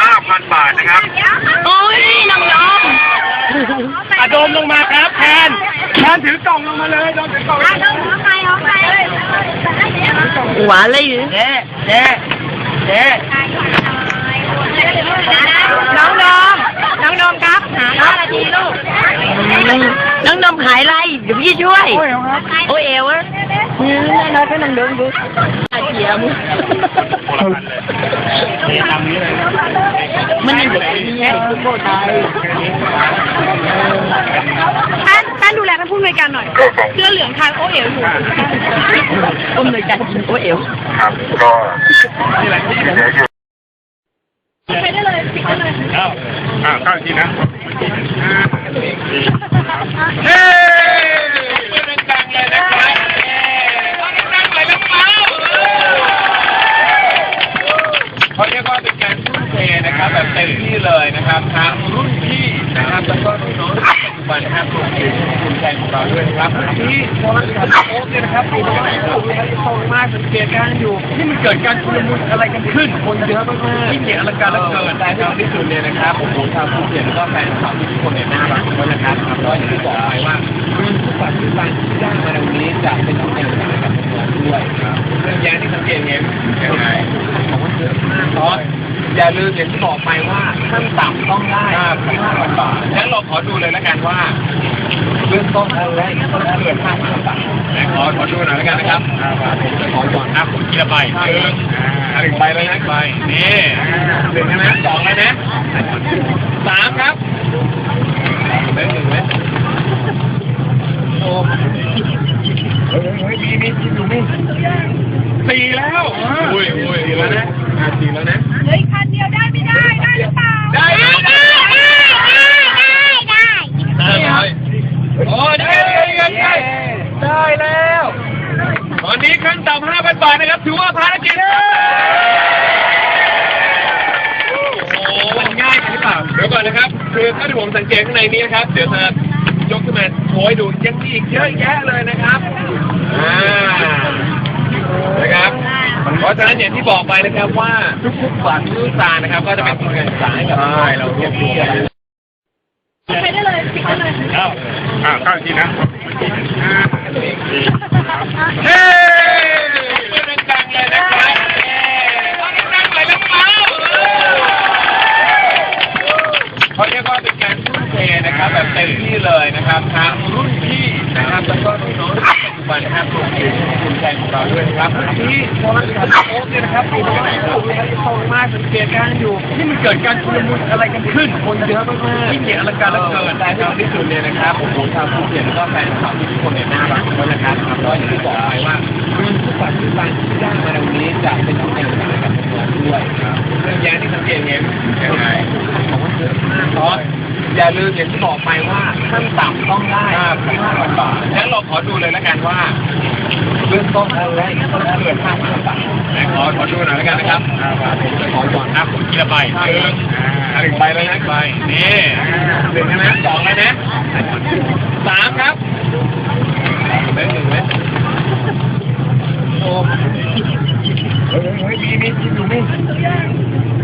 ห้าพันบาทนะครับโอ้ยน้องน้องอะโดมลงมาครับแทนแทนถือกล่องลงมาเลยโดมถือกล่องหวานเลยอยู่เจ๊เจ๊เจ๊น้องนมน้องนมครับหาห้านาทีลูกน้องนมขายอะไรเดี๋ยวพี่ช่วย โอ้ยโอ้เอวอะอืมแน่นอนแค่น้องเดินดูอาเจียน มันยังเด็กดีไงโคตรตายท่านท่านดูแลท่านผู้อำนวยการหน่อย เสื้อเหลืองทางโอเอ๋วอยู่ก้มเลยจัดกินโอ้เอวครับก็นี่แหละเดี๋ยวอยู่ไปได้เลยปิดได้เลยอ้าวอ้าวเข้าอีกทีนะเฮ้ยดังๆเลยนะครับดังๆเลยนะเมาเขาเรียกว่าเป็นการทุ่มเทนะครับแบบเต็มที่เลยนะครับทั้งรุ่นพี่นะครับแล้วก็รุ่นน้องปัจจุบั นนะครับรวมถึงคุณแทนของเราด้วยนะครับที่โทรศัพท์โอ๊คเนี่ยนะครับดูตรงไหนตรงไหนตรงมากสังเกตการอยู่ที่มันเกิดการชุลมุนอะไรกันขึ้นคนเยอะมากๆที่เกียรอลังการเหลือเกินแต่ที่สำคัญที่สุดเนี่ยนะครับผมชาวผู้เขียนแล้วก็แฟนคลับทุกคนเนี่ยน่ารักมากนะครับก็อย่างที่บอกไปว่าเรื่องทุกปัจจุบันที่ได้มาในวันนี้จะเป็นต้องการกับกับน้องด้วยครับเรื่องแย้ที่สังเกตเห็นยังไงของมันเยอะมากเพราะอย่าลืมอย่างที่บอกไปว่าขั้นต่ำต้องได้ห้าพันบาทงั้นเราขอดูเลยแล้วกันว่าเรื่องต้นอะไรต้นเกินห้าพันบาทขอขอดูหน่อยแล้วกันนะครับขอก่อนนะคุณกี่ใบหนึ่งหนึ่งใบแล้วนะใบนี่หนึ่งนะสองแล้วนะสามครับได้หนึ่งไหมโอ้เฮ้ยเฮ้ยมีมีอยู่มีสี่แล้วอุ้ยอุ้ยสี่แล้วนะอ่าสี่แล้วนะเฮ้ยคันเดียวได้ไม่ได้ ได้หรือเปล่าได้ได้ได้ได้โอ้ได้ได้ได้ได้แล้วตอนนี้ขั้นต่ำ5,000บาทนะครับ ถือว่าภารกิจโอ้มันง่ายไปหรือเปล่าเดี๋ยวก่อนนะครับ คือถ้าที่ผมสังเกตข้างในนี้นะครับ เดี๋ยวเธอยกขึ้นมาโชว์ให้ดูยังมีอีกเยอะแยะเลยนะครับอ่านะครับ เพราะฉะนั้นอย่างที่บอกไปนะครับว่าทุกๆบาททุกสตานะครับ ก็จะเป็นทุนการศึกษาให้กับใช่เราเรียกเรียไปได้เลยปิดได้เลยอ้าวอ้าวข้าอีกทีนะเฮ้ยดังเลยนะครับดังเลยนะเมาเขาเรียกว่าเป็นการทุ่มเทนะครับแบบเต็มที่เลยนะครับทั้งรุ่นพี่นะครับแล้วก็รุ่นน้องปัจจุบันนะครับ นของเราด้วยนะครับที่โทรศัพท์โอ๊คเนี่ยนะครับดูตรงไหนตรงไหนมากสังเกตการอยู่ที่มันเกิดการชุลมุนอะไรกันขึ้นคนเยอะมากๆที่เกียรอลังการเหลือเกินแต่ที่สุดเนี่ยนะครับผมชาวผู้เขียนแล้วก็แฟนคลับทุกคนเนี่ยน่ารักมากนะครับก็อย่างที่บอกไปว่าเรื่องทุกปัจจุบันที่ได้มาในวันนี้จะเป็นต้องการกับน้องด้วยเรื่องแย้งที่สังเกตเห็นยังไงของมันเยอะมากเพราะอย่าลืมอย่างที่บอกไปว่าขั้นต่ำต้องได้ห้าพันบาทงั้นเราขอดูเลยแล้วกันว่า เรื่องต้นอะไรต้นเกินห้าพันบาทขอขอดูหน่อยแล้วกันนะครับ ขอก่อนนะคุณกี่ใบหนึ่งหนึ่งใบแล้วนะใบนี่หนึ่งนะสองแล้วนะสามครับได้หนึ่งไหมโอ้เฮ้ยเฮ้ยมีมีอยู่มี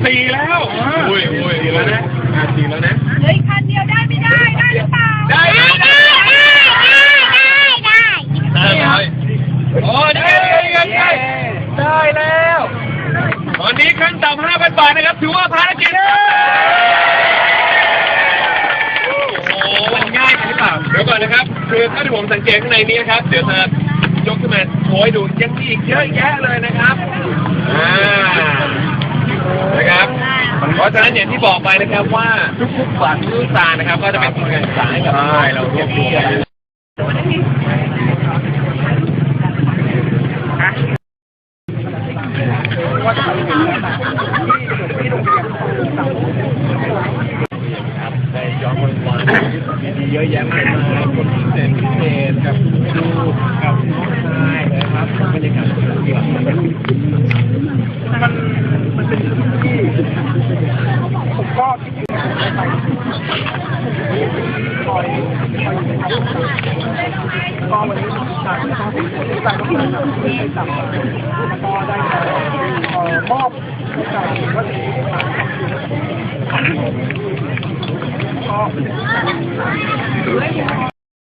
สี่แล้วอุ้ยอุ้ยสี่แล้วนะอ่าสี่แล้วนะ เฮ้ยคันเดียวได้ไม่ได้ ได้หรือเปล่า ได้ได้ได้ได้โอ้ได้ได้ได้ได้แล้ว ตอนนี้ขั้นต่ำ 5,000 บาทนะครับ ถือว่าภารกิจโอ้มันง่ายหรือเปล่าเดี๋ยวก่อนนะครับ คือถ้าที่ผมสังเกตข้างในนี้นะครับ เดี๋ยวเธอยกขึ้นมาโชว์ให้ดูยังมีอีกเยอะแยะเลยนะครับอ่านะครับ เพราะฉะนั้นอย่างที่บอกไปนะครับว่าทุกๆบาททุกๆสตางค์นะครับ ก็จะเป็นทุนการศึกษาให้กับใช่เราเรียกเรียนครับได้ย้อนวันๆ ดีๆเยอะแยะมากมายคนพิเศษพิเศษกับดูกับน้องชายนะครับบรรยากาศเกี่ยวมันมันเป็นที่ผมก็คิดถึงไปคอยคอยก็วันนี้ทางทางที่ต่างต่างก็ได้ Thank you.